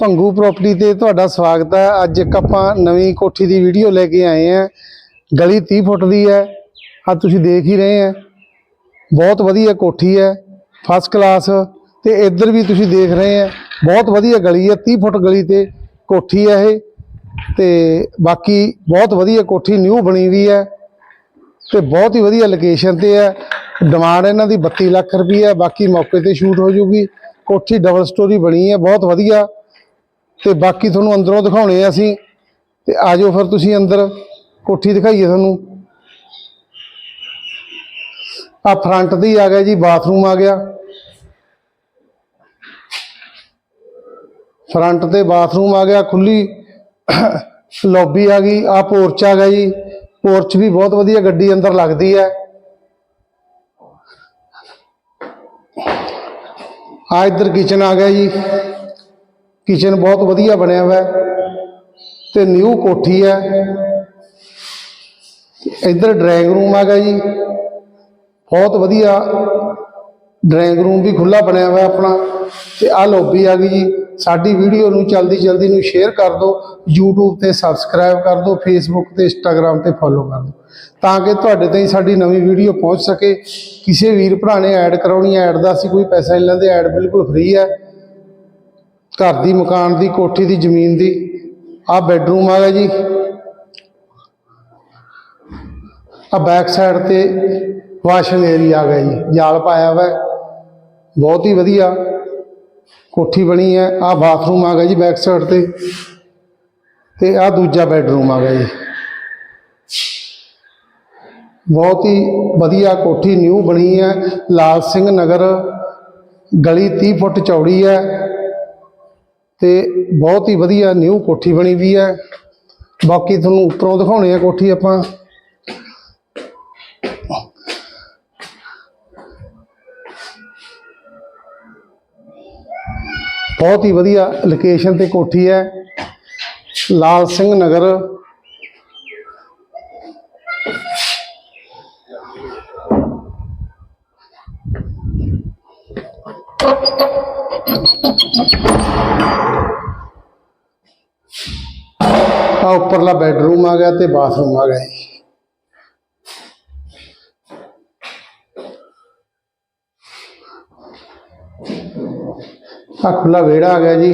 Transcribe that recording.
Bhangu property ਤੇ ਤੁਹਾਡਾ ਸਵਾਗਤ ਹੈ। ਅੱਜ ਇੱਕ ਆਪਾਂ ਨਵੀਂ ਕੋਠੀ ਦੀ ਵੀਡੀਓ ਲੈ ਕੇ ਆਏ ਹਾਂ। ਗਲੀ 30 ਫੁੱਟ ਦੀ ਹੈ। ਆ ਤੁਸੀਂ ਦੇਖ ਹੀ ਰਹੇ ਆ ਬਹੁਤ ਵਧੀਆ ਕੋਠੀ ਹੈ। ਫਸਟ ਕਲਾਸ ਤੇ ਇੱਧਰ ਵੀ ਤੁਸੀਂ ਦੇਖ ਰਹੇ ਆ ਬਹੁਤ ਵਧੀਆ ਗਲੀ ਹੈ। 30 ਫੁੱਟ ਗਲੀ ਤੇ ਕੋਠੀ ਹੈ ਇਹ। ਤੇ ਬਾਕੀ ਬਹੁਤ ਵਧੀਆ ਕੋਠੀ ਨਿਊ ਬਣੀ ਵੀ ਹੈ। ਤੇ ਬਹੁਤ ਹੀ ਵਧੀਆ ਲੋਕੇਸ਼ਨ ਤੇ ਹੈ। ਡਿਮਾਂਡ ਇਹਨਾਂ ਦੀ 32 ਲੱਖ ਰੁਪਏ ਹੈ ਬਾਕੀ ਮੌਕੇ ਤੇ ਸ਼ੂਟ ਹੋ ਜੂਗੀ। ਕੋਠੀ ਡਬਲ ਸਟੋਰੀ ਬਣੀ ਹੈ। ਬਹੁਤ ਵਧੀਆ। ਤੇ ਬਾਕੀ ਤੁਹਾਨੂੰ ਅੰਦਰੋਂ ਦਿਖਾਉਣੇ ਆ ਅਸੀਂ। ਤੇ ਆਜੋ ਫਿਰ ਤੁਸੀਂ ਅੰਦਰ, ਕੋਠੀ ਦਿਖਾਈਏ ਤੁਹਾਨੂੰ। ਆ ਫਰੰਟ ਦੀ ਆ ਗਿਆ ਜੀ ਬਾਥਰੂਮ ਆ ਗਿਆ। ਫਰੰਟ ਤੇ ਬਾਥਰੂਮ ਆ ਗਿਆ, ਖੁੱਲੀ ਲੌਬੀ ਆ ਗਈ ਆ ਪੋਰਚ ਆ ਗਿਆ ਜੀ। ਪੋਰਚ ਵੀ ਬਹੁਤ ਵਧੀਆ ਗੱਡੀ ਅੰਦਰ ਲੱਗਦੀ ਹੈ। ਆ ਇੱਧਰ ਕਿਚਨ ਆ ਗਿਆ ਜੀ। ਕਿਚਨ ਬਹੁਤ ਵਧੀਆ ਬਣਿਆ ਹੋਇਆ ਹੈ ਤੇ ਨਿਊ ਕੋਠੀ ਹੈ। ਇੱਧਰ ਡਰਾਇੰਗ ਰੂਮ ਆ ਗਿਆ ਜੀ। ਬਹੁਤ ਵਧੀਆ ਡਰਾਇੰਗ ਰੂਮ ਵੀ ਖੁੱਲਾ ਬਣਿਆ ਹੋਇਆ ਆਪਣਾ। ਤੇ ਆਹ ਲੌਬੀ ਆ ਗਈ ਜੀ। ਸਾਡੀ ਵੀਡੀਓ ਨੂੰ ਜਲਦੀ ਜਲਦੀ ਨੂੰ ਸ਼ੇਅਰ ਕਰ ਦਿਓ। YouTube ਤੇ ਸਬਸਕ੍ਰਾਈਬ ਕਰ ਦਿਓ, Facebook ਤੇ Instagram ਤੇ ਫੋਲੋ ਕਰ ਦਿਓ। ਤਾਂ ਕਿ ਤੁਹਾਡੇ ਤਾਈਂ ਸਾਡੀ ਨਵੀਂ ਵੀਡੀਓ ਪਹੁੰਚ ਸਕੇ। ਕਿਸੇ ਵੀਰ ਭਰਾ ਨੇ ਐਡ ਕਰਾਉਣੀ ਹੈ ਐਡ ਦਾ ਅਸੀਂ ਕੋਈ ਪੈਸਾ ਨਹੀਂ ਲੈਂਦੇ ਐਡ ਬਿਲਕੁਲ ਫ੍ਰੀ ਹੈ। ਘਰ ਦੀ ਮਕਾਨ ਦੀ, ਕੋਠੀ ਦੀ, ਜ਼ਮੀਨ ਦੀ। ਆਹ ਬੈੱਡਰੂਮ ਆ ਗਿਆ ਜੀ। ਆ ਬੈਕ ਸਾਈਡ ਤੇ ਵਾਸ਼ਿੰਗ ਏਰੀਆ ਆ ਗਿਆ ਜੀ। ਜਾਲ ਪਾਇਆ ਹੋਇਆ ਬਹੁਤ ਹੀ ਵਧੀਆ ਕੋਠੀ ਬਣੀ ਹੈ। ਆ ਬਾਥਰੂਮ ਆ ਗਿਆ ਜੀ ਬੈਕ ਸਾਈਡ ਤੇ। ਤੇ ਆ ਦੂਜਾ ਬੈੱਡਰੂਮ ਆ ਗਿਆ ਜੀ। ਬਹੁਤ ਹੀ ਵਧੀਆ ਕੋਠੀ ਨਿਊ ਬਣੀ ਹੈ। ਲਾਲ ਸਿੰਘ ਨਗਰ, ਗਲੀ 30 ਫੁੱਟ ਚੌੜੀ ਹੈ। ਤੇ ਬਹੁਤ ਹੀ ਵਧੀਆ ਨਿਊ ਕੋਠੀ ਬਣੀ ਵੀ ਹੈ। ਬਾਕੀ ਤੁਹਾਨੂੰ ਉੱਪਰੋਂ ਦਿਖਾਉਣੇ ਆ ਕੋਠੀ ਆਪਾਂ। ਬਹੁਤ ਹੀ ਵਧੀਆ ਲੋਕੇਸ਼ਨ ਤੇ ਕੋਠੀ ਹੈ। ਲਾਲ ਸਿੰਘ ਨਗਰ। ਆ ਉੱਪਰਲਾ ਬੈਡਰੂਮ ਆ ਗਿਆ ਤੇ ਬਾਥਰੂਮ ਆ ਗਿਆ ਜੀ। ਆ ਖੁੱਲਾ ਵਿਹੜਾ ਆ ਗਿਆ ਜੀ।